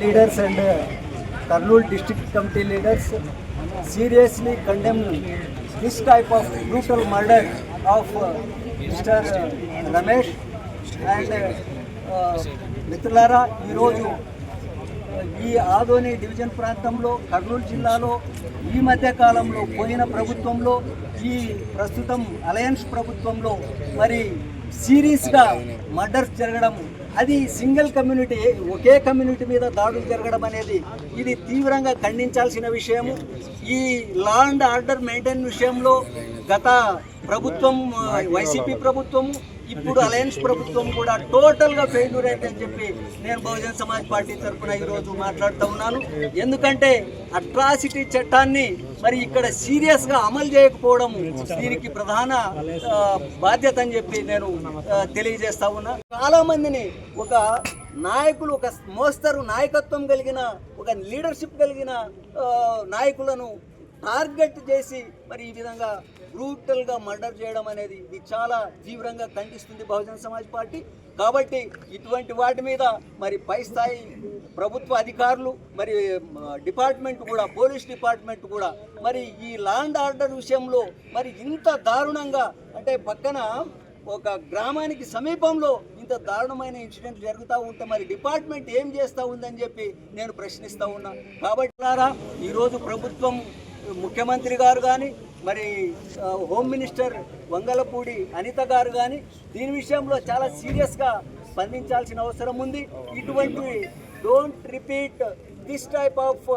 Leaders and Kurnool district committee leaders seriously condemn this type of brutal murder of mister Ramesh and మిత్రులారా ఈరోజు uh, ఈ Adoni division ప్రాంతంలో కర్నూలు జిల్లాలో ఈ మధ్య కాలంలో పోయిన ప్రభుత్వంలో ఈ ప్రస్తుతం అలయన్స్ ప్రభుత్వంలో మరి సీరియస్గా మర్డర్స్ జరగడం అది సింగిల్ కమ్యూనిటీ ఒకే కమ్యూనిటీ మీద దాడులు జరగడం అనేది ఇది తీవ్రంగా ఖండించాల్సిన విషయము. ఈ లా అండ్ ఆర్డర్ మెయింటైన్ విషయంలో గత ప్రభుత్వం వైసీపీ ప్రభుత్వం ఇప్పుడు అలయన్స్ ప్రభుత్వం కూడా టోటల్గా ఫెయిల్యూర్ అయిందని చెప్పి నేను బహుజన్ సమాజ్ పార్టీ తరఫున ఈరోజు మాట్లాడుతూ ఉన్నాను. ఎందుకంటే అట్రాసిటీ చట్టాన్ని మరి ఇక్కడ సీరియస్గా అమలు చేయకపోవడం దీనికి ప్రధాన బాధ్యత అని చెప్పి నేను తెలియజేస్తా ఉన్నా. చాలా మందిని ఒక నాయకులు ఒక మోస్తరు నాయకత్వం కలిగిన ఒక లీడర్షిప్ కలిగిన నాయకులను టార్గెట్ చేసి మరి ఈ విధంగా బ్రూటల్గా మర్డర్ చేయడం అనేది ఇది చాలా తీవ్రంగా ఖండిస్తుంది బహుజన సమాజ్ పార్టీ. కాబట్టి ఇటువంటి వాటి మీద మరి పై స్థాయి ప్రభుత్వ అధికారులు మరి డిపార్ట్మెంట్ కూడా పోలీస్ డిపార్ట్మెంట్ కూడా మరి ఈ లాండ్ ఆర్డర్ విషయంలో మరి ఇంత దారుణంగా అంటే పక్కన ఒక గ్రామానికి సమీపంలో ఇంత దారుణమైన ఇన్సిడెంట్ జరుగుతూ ఉంటే మరి డిపార్ట్మెంట్ ఏం చేస్తూ ఉందని చెప్పి నేను ప్రశ్నిస్తూ ఉన్నా. కాబట్టి ఈరోజు ప్రభుత్వం ముఖ్యమంత్రి గారు కానీ మరి హోమ్ మినిస్టర్ వంగలపూడి అనిత గారు కానీ దీని విషయంలో చాలా సీరియస్గా స్పందించాల్సిన అవసరం ఉంది. ఇటువంటి don't repeat this type of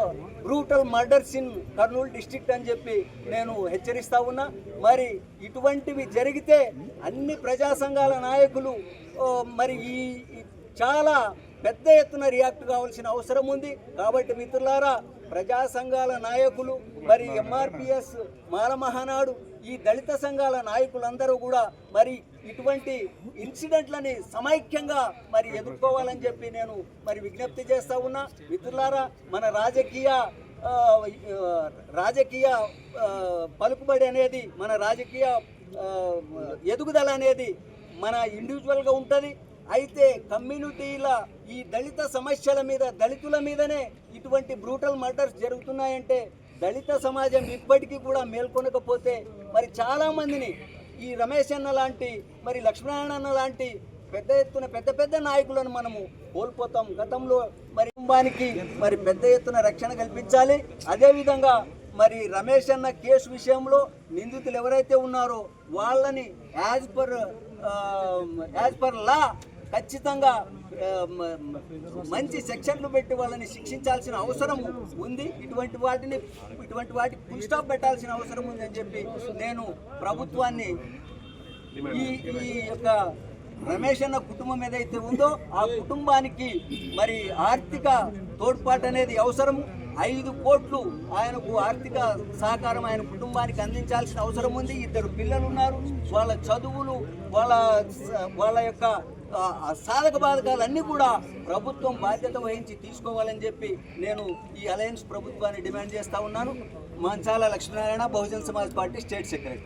brutal murders in Kurnool district అని చెప్పి నేను హెచ్చరిస్తా ఉన్నా. మరి ఇటువంటివి జరిగితే అన్ని ప్రజా సంఘాల నాయకులు మరి ఈ ఈ చాలా పెద్ద ఎత్తున రియాక్ట్ కావాల్సిన అవసరం ఉంది. కాబట్టి మిత్రులారా ప్రజా సంఘాల నాయకులు మరి ఎంఆర్పిఎస్ మాలమహానాడు ఈ దళిత సంఘాల నాయకులందరూ కూడా మరి ఇటువంటి ఇన్సిడెంట్లని సమైక్యంగా మరి ఎదుర్కోవాలని చెప్పి నేను మరి విజ్ఞప్తి చేస్తా ఉన్నా. మిత్రులారా మన రాజకీయ రాజకీయ పలుకుబడి అనేది మన రాజకీయ ఎదుగుదల అనేది మన ఇండివిజువల్గా ఉంటుంది. అయితే కమ్యూనిటీల ఈ దళిత సమస్యల మీద దళితుల మీదనే ఇటువంటి బ్రూటల్ మర్డర్స్ జరుగుతున్నాయంటే దళిత సమాజం ఇప్పటికీ కూడా మేల్కొనకపోతే మరి చాలామందిని ఈ రమేష్ అన్న లాంటి మరి లక్ష్మీనారాయణ అన్న లాంటి పెద్ద ఎత్తున పెద్ద పెద్ద నాయకులను మనము కోల్పోతాం. గతంలో మరి కుటుంబానికి మరి పెద్ద ఎత్తున రక్షణ కల్పించాలి. అదేవిధంగా మరి రమేష్ అన్న కేసు విషయంలో నిందితులు ఎవరైతే ఉన్నారో వాళ్ళని as per as per law ఖచ్చితంగా మంచి సెక్షన్లు పెట్టి వాళ్ళని శిక్షించాల్సిన అవసరం ఉంది. ఇటువంటి వాటిని ఇటువంటి వాటికి ఫుల్ స్టాప్ పెట్టాల్సిన అవసరం ఉంది అని చెప్పి నేను ప్రభుత్వాన్ని ఈ ఈ యొక్క రమేష్ అన్న కుటుంబం ఏదైతే ఉందో ఆ కుటుంబానికి మరి ఆర్థిక తోడ్పాటు అనేది అవసరం. ఐదు కోట్లు ఆయనకు ఆర్థిక సహకారం ఆయన కుటుంబానికి అందించాల్సిన అవసరం ఉంది. ఇద్దరు పిల్లలు ఉన్నారు. వాళ్ళ చదువులు వాళ్ళ వాళ్ళ యొక్క సాధక బాధకాలన్నీ కూడా ప్రభుత్వం బాధ్యత వహించి తీసుకోవాలని చెప్పి నేను ఈ అలయన్స్ ప్రభుత్వాన్ని డిమాండ్ చేస్తా ఉన్నాను. Manchala Lakshminarayana Bahujan Samaj Party state secretary.